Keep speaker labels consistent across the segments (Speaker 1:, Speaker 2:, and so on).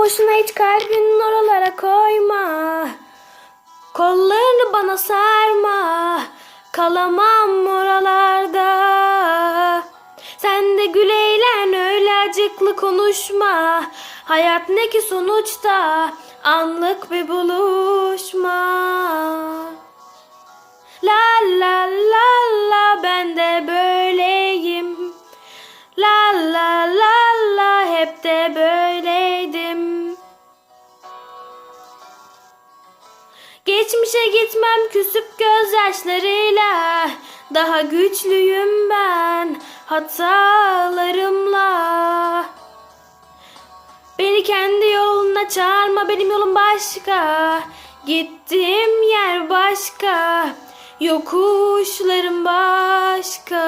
Speaker 1: boşuna hiç kalbinin oralara koyma. Kollarını bana sarma. Kalamam oralarda. Sen de gül eğlen öyle acıklı konuşma. Hayat ne ki sonuçta anlık bir buluşma. Geçmişe gitmem küsüp gözyaşlarıyla. Daha güçlüyüm ben hatalarımla. Beni kendi yoluna çağırma benim yolum başka. Gittiğim yer başka Yokuşlarım başka.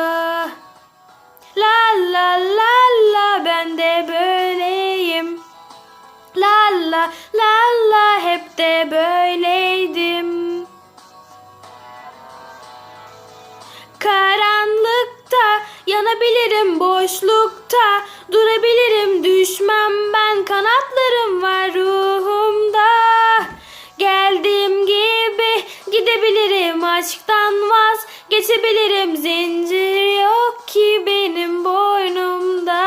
Speaker 1: La la la la ben de böyleyim. La la la la hep de böyleydim yanabilirim boşlukta Durabilirim düşmem ben kanatlarım var ruhumda Geldiğim gibi gidebilirim aşktan vaz Geçebilirim zincir yok ki benim boynumda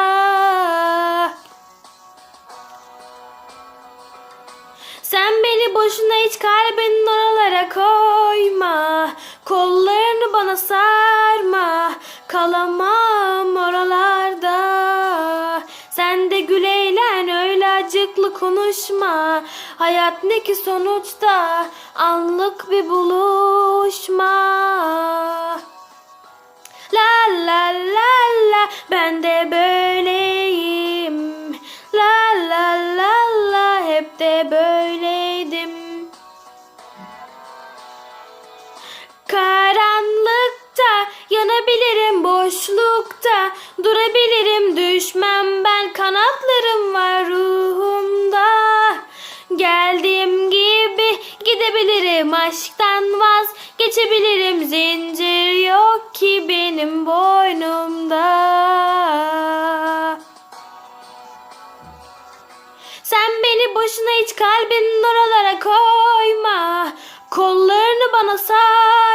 Speaker 1: Sen beni boşuna hiç kalbinin oralara koyma. Kollarını bana sarma. Kalamam konuşma. Hayat ne ki sonuçta anlık bir buluşma. La la la la ben de böyleyim. La la la la hep de böyleydim. Karanlıkta yanabilirim boşlukta durabilirim düşmem ben kanatlarım var gidebilirim aşktan vaz geçebilirim zincir yok ki benim boynumda. Sen beni boşuna hiç kalbinin oralara koyma. Kollarını bana sarma.